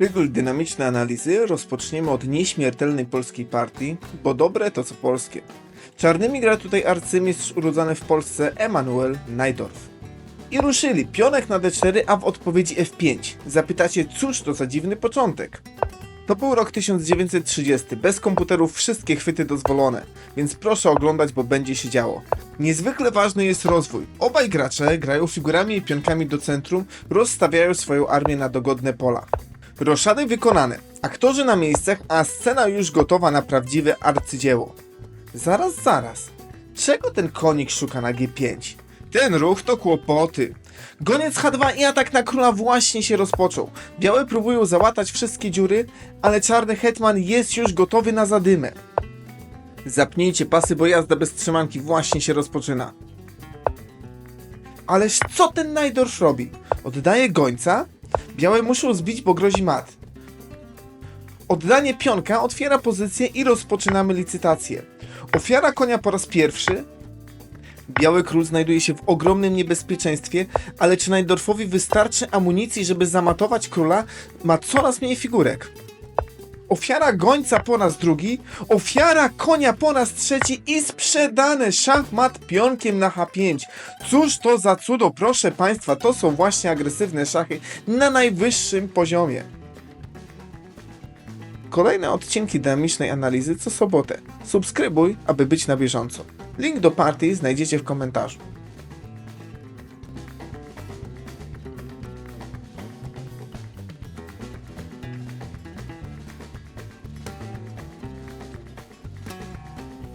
Cykl dynamicznej analizy rozpoczniemy od nieśmiertelnej polskiej partii, bo dobre to co polskie. Czarnymi gra tutaj arcymistrz urodzony w Polsce Emanuel Najdorf. I ruszyli, pionek na D4, a w odpowiedzi F5. Zapytacie, cóż to za dziwny początek? To był rok 1930, bez komputerów wszystkie chwyty dozwolone, więc proszę oglądać, bo będzie się działo. Niezwykle ważny jest rozwój. Obaj gracze grają figurami i pionkami do centrum, rozstawiają swoją armię na dogodne pola. Roszady wykonane, aktorzy na miejscach, a scena już gotowa na prawdziwe arcydzieło. Zaraz, zaraz. Czego ten konik szuka na G5? Ten ruch to kłopoty. Goniec H2 i atak na króla właśnie się rozpoczął. Białe próbują załatać wszystkie dziury, ale czarny hetman jest już gotowy na zadymę. Zapnijcie pasy, bo jazda bez trzymanki właśnie się rozpoczyna. Ależ co ten Najdorf robi? Oddaje gońca? Białe muszą zbić, bo grozi mat. Oddanie pionka otwiera pozycję i rozpoczynamy licytację. Ofiara konia po raz pierwszy. Biały król znajduje się w ogromnym niebezpieczeństwie, ale czy Najdorfowi wystarczy amunicji, żeby zamatować króla? Ma coraz mniej figurek. Ofiara gońca po raz drugi, ofiara konia po raz trzeci i sprzedane szachmat pionkiem na H5. Cóż to za cudo, proszę Państwa, to są właśnie agresywne szachy na najwyższym poziomie. Kolejne odcinki dynamicznej analizy co sobotę. Subskrybuj, aby być na bieżąco. Link do partii znajdziecie w komentarzu.